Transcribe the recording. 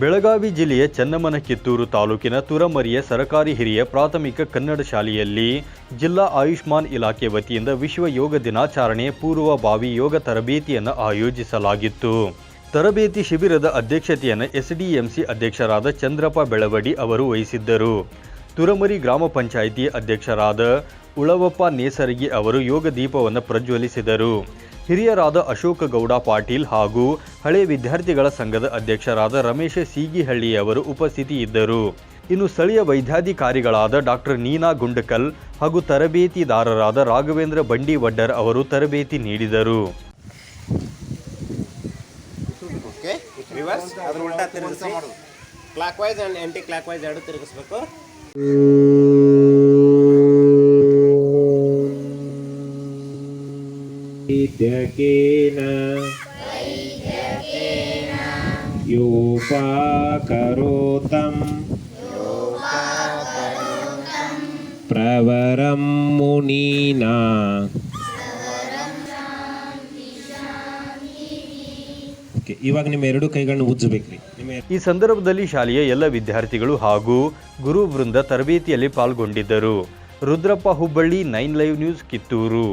ಬೆಳಗಾವಿ ಜಿಲ್ಲೆಯ ಚನ್ನಮನ ಕಿತ್ತೂರು ತಾಲೂಕಿನ ತುರಮರಿಯ ಸರಕಾರಿ ಹಿರಿಯ ಪ್ರಾಥಮಿಕ ಕನ್ನಡ ಶಾಲೆಯಲ್ಲಿ ಜಿಲ್ಲಾ ಆಯುಷ್ಮಾನ್ ಇಲಾಖೆ ವತಿಯಿಂದ ವಿಶ್ವ ಯೋಗ ದಿನಾಚರಣೆ ಪೂರ್ವಭಾವಿ ಯೋಗ ತರಬೇತಿಯನ್ನು ಆಯೋಜಿಸಲಾಗಿತ್ತು. ತರಬೇತಿ ಶಿಬಿರದ ಅಧ್ಯಕ್ಷತೆಯನ್ನು ಎಸ್ಡಿಎಂಸಿ ಅಧ್ಯಕ್ಷರಾದ ಚಂದ್ರಪ್ಪ ಬೆಳವಡಿ ಅವರು ವಹಿಸಿದ್ದರು. ತುರಮರಿ ಗ್ರಾಮ ಪಂಚಾಯಿತಿ ಅಧ್ಯಕ್ಷರಾದ ಉಳವಪ್ಪ ನೇಸರಗಿ ಅವರು ಯೋಗ ದೀಪವನ್ನು ಪ್ರಜ್ವಲಿಸಿದರು. ಹಿರಿಯರಾದ ಅಶೋಕ ಗೌಡ ಪಾಟೀಲ್ ಹಾಗೂ ಹಳೆ ವಿದ್ಯಾರ್ಥಿಗಳ ಸಂಘದ ಅಧ್ಯಕ್ಷರಾದ ರಮೇಶ ಸೀಗಿಹಳ್ಳಿ ಅವರು ಉಪಸ್ಥಿತಿಯಿದ್ದರು. ಇನ್ನು ಸ್ಥಳೀಯ ವೈದ್ಯಾಧಿಕಾರಿಗಳಾದ ಡಾಕ್ಟರ್ ನೀನಾ ಗುಂಡಕಲ್ ಹಾಗೂ ತರಬೇತಿದಾರರಾದ ರಾಘವೇಂದ್ರ ಬಂಡಿವಡ್ಡರ್ ಅವರು ತರಬೇತಿ ನೀಡಿದರು. Clockwise and anticlockwise ಎರಡು ತಿರುಗಿಸ್ಬೇಕು. वैद्यकेन योपाकरोतं प्रवरं मुनीना ಓಕೆ ಇವಾಗ ನಿಮ್ಮ ಎರಡು ಕೈಗಳನ್ನ ಉಜ್ಜಬೇಕ್ರಿ ನಿಮ್ಮ ಈ ಸಂದರ್ಭದಲ್ಲಿ ಶಾಲೆಯ ಎಲ್ಲ ವಿದ್ಯಾರ್ಥಿಗಳು ಹಾಗೂ ಗುರು ವೃಂದ ತರಬೇತಿಯಲ್ಲಿ ಪಾಲ್ಗೊಂಡಿದ್ದರು Rudrappa Hubballi nine live news Kittur